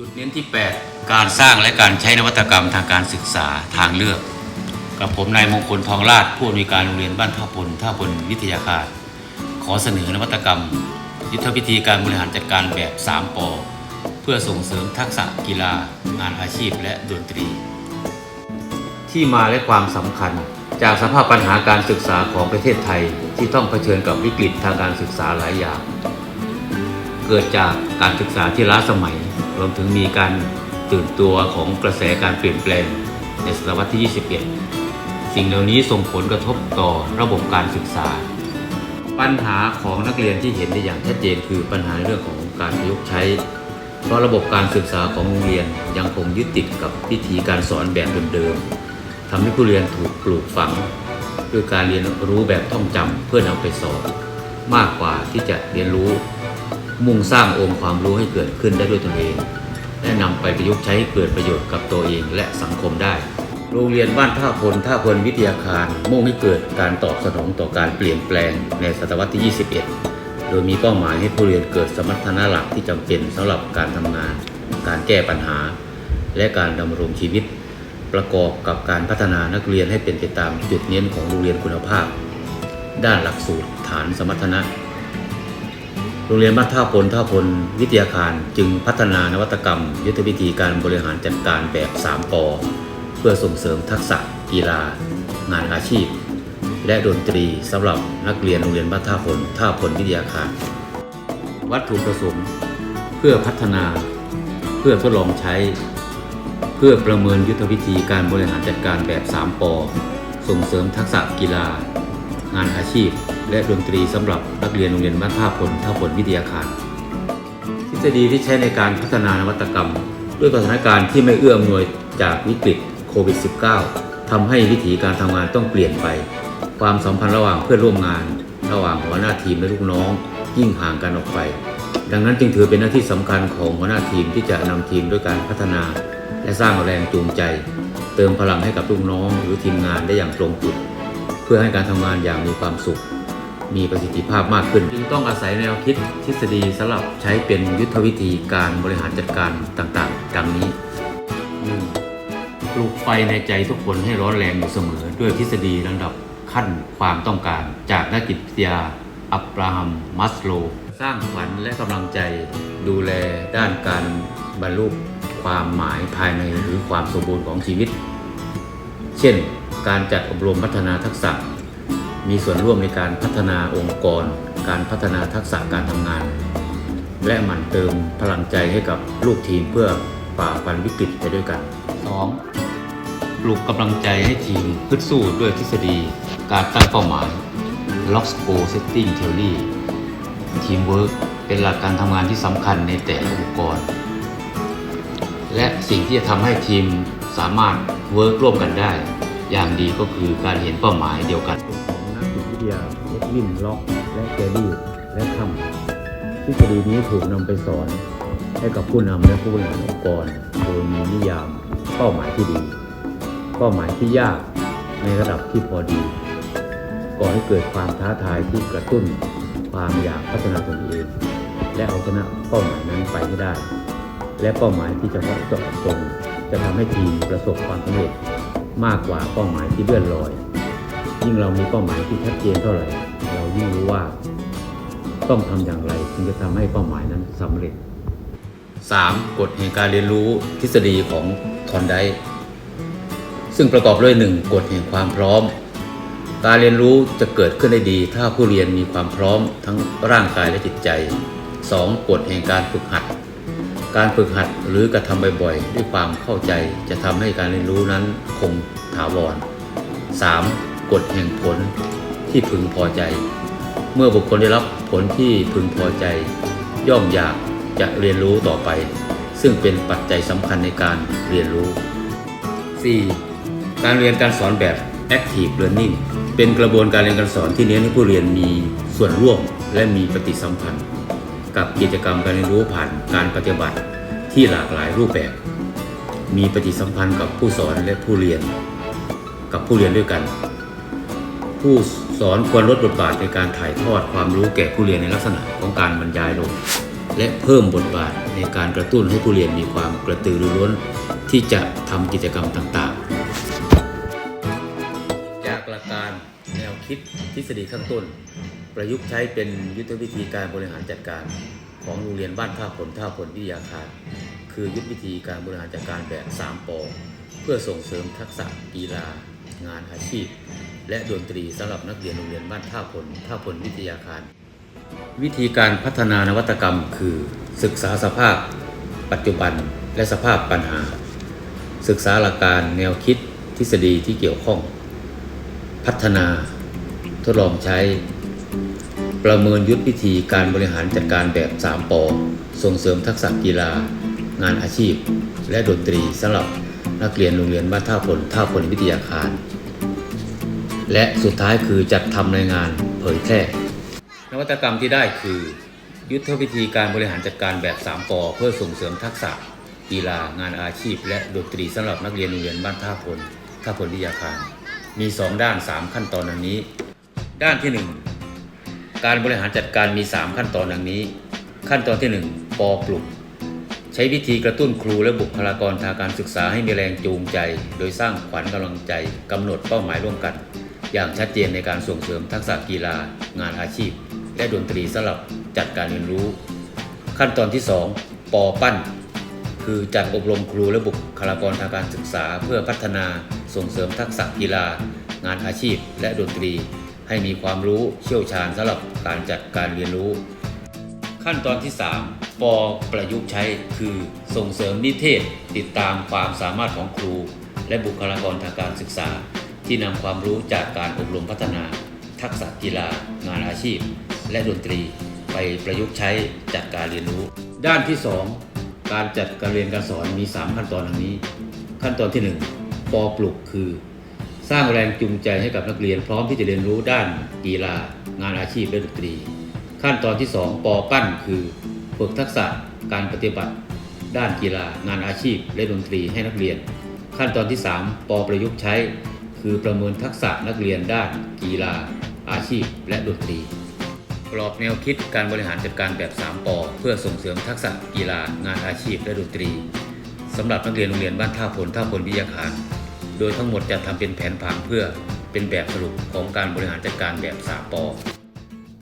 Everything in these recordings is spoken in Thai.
จุดเน้นที่ 8 การสร้างและการใช้นวัตกรรมทางการศึกษาทางเลือก กับผมนายมงคลทองราชผู้อำนวยการโรงเรียนบ้านท่าพลท่าพลวิทยาคาร ขอเสนอนวัตกรรม ยุทธวิธีการบริหารจัดการแบบ 3ปอเพื่อส่งเสริมทักษะกีฬา งานอาชีพและดนตรี ที่มาและความสำคัญจากสภาพปัญหาการศึกษาของประเทศไทยที่ต้องเผชิญกับวิกฤตทางการศึกษาหลายอย่าง เกิดจากการศึกษาที่ล้าสมัย รวมถึงมีการตื่นตัวของกระแสการเปลี่ยนแปลงในศตวรรษที่ 21 สิ่งเหล่านี้ส่งผลกระทบต่อระบบการศึกษา ปัญหาของนักเรียนที่เห็นได้อย่างชัดเจนคือปัญหาเรื่องของการประยุกต์ใช้ เพราะระบบการศึกษาของโรงเรียนยังคงยึดติดกับวิธีการสอนแบบเดิมๆทำให้ผู้เรียนถูกปลูกฝังด้วยการเรียนรู้แบบท่องจำเพื่อนำไปสอบ มากกว่าที่จะเรียนรู้ มุ่งสร้างองค์ความรู้ให้เกิดขึ้นได้ด้วยตนเอง และนำไปประยุกต์ใช้ให้เกิดประโยชน์กับตัวเองและสังคมได้ โรงเรียนบ้านท่าพลท่าพลวิทยาคาร มุ่งให้เกิดการตอบสนองต่อการเปลี่ยนแปลงในศตวรรษที่ 21 โดยมีเป้าหมายให้ผู้เรียนเกิดสมรรถนะหลักที่จำเป็นสำหรับการทำงาน การแก้ปัญหา และการดำรงชีวิต ประกอบกับการพัฒนานักเรียนให้เป็นไปตามจุดเน้นของโรงเรียนคุณภาพ ด้านหลักสูตรฐานสมรรถนะ โรงเรียนบ้านท่าพลท่าพลวิทยาคารจึงพัฒนานวัตกรรม ยุทธวิธีการบริหารจัดการแบบ 3ปอเพื่อส่งเสริมทักษะกีฬา งานอาชีพ และดนตรีสำหรับนักเรียนโรงเรียนบ้านท่าพลท่าพลวิทยาคาร วัตถุประสงค์เพื่อพัฒนา เพื่อทดลองใช้ เพื่อประเมินยุทธวิธีการบริหารจัดการแบบ 3ปอส่งเสริมทักษะกีฬา งานอาชีพ และดนตรีสำหรับนักเรียนโรงเรียนบ้านท่าพลท่าพลวิทยาคาร ทฤษฎีที่ใช้ในการพัฒนานวัตกรรม ด้วยสถานการณ์ที่ไม่เอื้ออำนวยจากวิกฤตโควิด -19 ทำให้วิถีการทำงานต้องเปลี่ยนไป ความสัมพันธ์ระหว่างเพื่อนร่วมงาน ระหว่างหัวหน้าทีมและลูกน้อง ยิ่งห่างกันออกไป ดังนั้นจึงถือเป็นหน้าที่สำคัญของหัวหน้าทีมที่จะนำทีมด้วยการพัฒนา และสร้างแรงจูงใจ เติมพลังให้กับลูกน้องหรือทีมงานได้อย่างตรงจุดเพื่อให้การทำงานอย่างมีความสุข มีประสิทธิภาพมากขึ้นจึงต้องอาศัยแนวคิดทฤษฎีสำหรับใช้เป็นยุทธวิธีการบริหารจัดการต่างๆ ดังนี้ 1. ปลูกไฟในใจทุกคนให้ร้อนแรงอยู่เสมอ ด้วยทฤษฎีลำดับขั้นความต้องการ จากนักจิตวิทยาอับราฮัม มัสโล สร้างขวัญและกำลังใจดูแลด้านการบรรลุความหมายภายในหรือความสมบูรณ์ของชีวิต เช่น การจัดอบรมพัฒนาทักษะ มีส่วนร่วมในการพัฒนาองค์กร การพัฒนาทักษะการทำงาน และหมั่นเติมพลังใจให้กับลูกทีมเพื่อฝ่าฟันวิกฤตไปด้วยกัน 2. ปลูกกำลังใจให้ทีมพึดสู้ด้วยทฤษฎี การตั้งเป้าหมาย Lock Goal Setting Theory Teamwork เป็นหลักการทำงานที่สำคัญในแต่ละองค์กร และสิ่งที่จะทำให้ทีมสามารถเวิร์กร่วมกันได้ อย่างดีก็คือการเห็นเป้าหมายเดียวกัน ทยาเอ็ดวินล็อกและเจอรี่และทัมทฤษฎีนี้ถูกนำไปสอนให้กับผู้นำและผู้บริหารองค์กรโดยมีนิยาม เป้าหมายที่ดี เป้าหมายที่ยากในระดับที่พอดี ก่อให้เกิดความท้าทายที่กระตุ้น ความอยากพัฒนาตนเอง และเอาชนะเป้าหมายนั้นไปให้ได้ และเป้าหมายที่เฉพาะเจาะจงจะทำให้ทีมประสบความสำเร็จมากกว่าเป้าหมายที่เลื่อนลอย ยิ่งเรามีเป้าหมายที่ชัดเจนเท่าไหร่ เรายิ่งรู้ว่า ต้องทำอย่างไรถึงจะทำให้เป้าหมายนั้นสำเร็จ 3. กฎแห่งการเรียนรู้ทฤษฎีของทอนไดซึ่งประกอบด้วย 1. กฎแห่งความพร้อม การเรียนรู้จะเกิดขึ้นได้ดี ถ้าผู้เรียนมีความพร้อมทั้งร่างกายและจิตใจ 2. กฎแห่งการฝึกหัด การฝึกหัดหรือกระทำบ่อยๆ ด้วยความเข้าใจจะทำให้การเรียนรู้นั้นคงถาวร 3. กฎแห่งผลที่พึงพอใจ เมื่อบุคคลได้รับผลที่พึงพอใจ ย่อมอยากจะเรียนรู้ต่อไป ซึ่งเป็นปัจจัยสำคัญในการเรียนรู้ 4. การเรียนการสอนแบบ active learning เป็นกระบวนการเรียนการสอนที่เน้นให้ผู้เรียนมีส่วนร่วมและมีปฏิสัมพันธ์ กับกิจกรรมการเรียนรู้ผ่านการปฏิบัติที่หลากหลายรูปแบบ มีปฏิสัมพันธ์กับผู้สอนและผู้เรียน กับผู้เรียนด้วยกัน ผู้สอนควรลดบทบาทในการถ่ายทอดความรู้แก่ผู้เรียนในลักษณะของการบรรยายลง และเพิ่มบทบาทในการกระตุ้นให้ผู้เรียนมีความกระตือรือร้น ที่จะทำกิจกรรมต่างๆ จากหลักการแนวคิดทฤษฎีข้างต้น ประยุกต์ใช้เป็นยุทธวิธีการบริหารจัดการของโรงเรียนบ้านท่าผลท่าผลวิทยาคาร คือยุทธวิธีการบริหารจัดการแบบ 3ปอเพื่อส่งเสริมทักษะกีฬางานอาชีพ และดนตรีสำหรับนักเรียนโรงเรียนบ้านท่าผลท่าผลวิทยาคาร วิธีการพัฒนานวัตกรรมคือ ศึกษาสภาพ ปัจจุบันและสภาพปัญหา ศึกษาหลักการแนวคิดทฤษฎีที่เกี่ยวข้อง พัฒนา ทดลองใช้ ประเมินยุทธวิธีการบริหารจัดการแบบ 3ปอส่งเสริมทักษะกีฬา งานอาชีพ และดนตรีสำหรับนักเรียนโรงเรียนบ้านท่าพลท่าพลวิทยาคาร และสุดท้ายคือจัดทำรายงานเผยแพร่นวัตกรรมที่ได้คือ ยุทธวิธีการบริหารจัดการแบบ3ปอเพื่อส่งเสริมทักษะกีฬางานอาชีพ และดนตรีสำหรับนักเรียนโรงเรียนบ้านท่าพลท่าพลวิทยาคารมี 2 ด้าน 3 ขั้นตอนดังนี้ ด้านที่ 1 การบริหารจัดการมี 3 ขั้นตอนดังนี้ ขั้นตอนที่ 1ปอปลุก ใช้วิธีกระตุ้นครูและบุคลากรทางการศึกษาให้มีแรงจูงใจ โดยสร้างขวัญกำลังใจกำหนดเป้าหมายร่วมกัน อย่างชัดเจนในการส่งเสริมทักษะกีฬา งานอาชีพ และดนตรีสำหรับจัดการเรียนรู้ ขั้นตอนที่ 2 ปอปั้น คือจัดอบรมครูและบุคลากรทางการศึกษาเพื่อพัฒนาส่งเสริมทักษะกีฬา งานอาชีพ และดนตรี ให้มีความรู้เชี่ยวชาญสำหรับการจัดการเรียนรู้ ขั้นตอนที่ 3 ปอประยุกต์ใช้คือส่งเสริมนิเทศ ติดตามความสามารถของครู และบุคลากรทางการศึกษา ที่นำความรู้จากการอบรมพัฒนา ทักษะกีฬา งานอาชีพ และดนตรีไปประยุกต์ใช้จัดการเรียนรู้ ด้านที่ 2 การจัดการเรียนการสอนมี 3 ขั้นตอนดังนี้ ขั้นตอนที่1ปอปลุกคือ สร้างแรงจูงใจให้กับนักเรียนพร้อมที่จะเรียนรู้ด้านกีฬา งานอาชีพและดนตรี ขั้นตอนที่ 2 ปอปั้นคือฝึกทักษะการปฏิบัติ ด้านกีฬา งานอาชีพ และดนตรีให้นักเรียน ขั้นตอนที่ 3 ปอประยุกต์ใช้ คือประเมินทักษะนักเรียนด้านกีฬา อาชีพ และดนตรี กรอบแนวคิดการบริหารจัดการแบบ 3ปอเพื่อส่งเสริมทักษะกีฬางานอาชีพและดนตรีสำหรับนักเรียนโรงเรียนบ้านท่าพลท่าพลวิทยาคาร โดยทั้งหมดจะทำเป็นแผนผังเพื่อเป็นแบบสรุปของการบริหารจัดการแบบ 3ปอ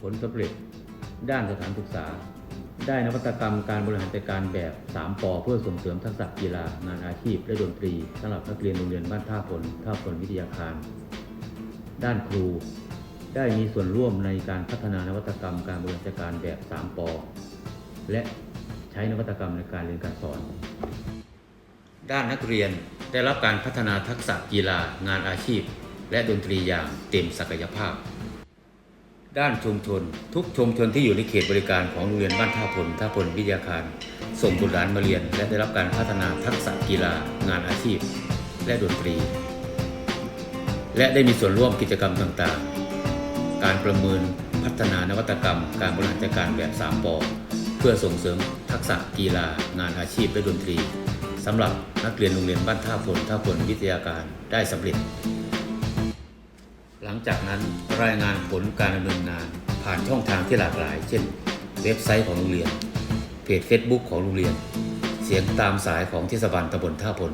ผลสำเร็จด้านสถานศึกษา ได้นวัตกรรมการบริหารจัดการแบบ 3ปอเพื่อส่งเสริมทักษะกีฬางานอาชีพ และดนตรีสำหรับนักเรียนโรงเรียนบ้านท่าพลท่าพลวิทยาคาร ด้านครู ได้มีส่วนร่วมในการพัฒนานวัตกรรมการบริหารจัดการแบบ 3ปอและใช้นวัตกรรมในการเรียนการสอน ด้านนักเรียนได้รับการพัฒนาทักษะกีฬางานอาชีพ และดนตรีอย่างเต็มศักยภาพ ด้านชุมชน ทุกชุมชนที่อยู่ในเขตบริการของโรงเรียนบ้านท่าพลท่าพลวิทยาคาร ส่งบุตรหลานมาเรียน และได้รับการพัฒนาทักษะกีฬา งานอาชีพ และดนตรี และได้มีส่วนร่วมกิจกรรมต่างๆ การประเมินพัฒนานวัตกรรม การบริหารจัดการแบบ 3ปอเพื่อส่งเสริมทักษะกีฬา งานอาชีพและดนตรีสำหรับนักเรียนโรงเรียนบ้านท่าพลท่าพลวิทยาการได้สำเร็จ หลังจากนั้นรายงานผลการดำเนินงาน ผ่านช่องทางที่หลากหลาย เช่น เว็บไซต์ของโรงเรียน เพจ Facebook ของโรงเรียน เสียงตามสายของเทศบาลตำบลท่าพล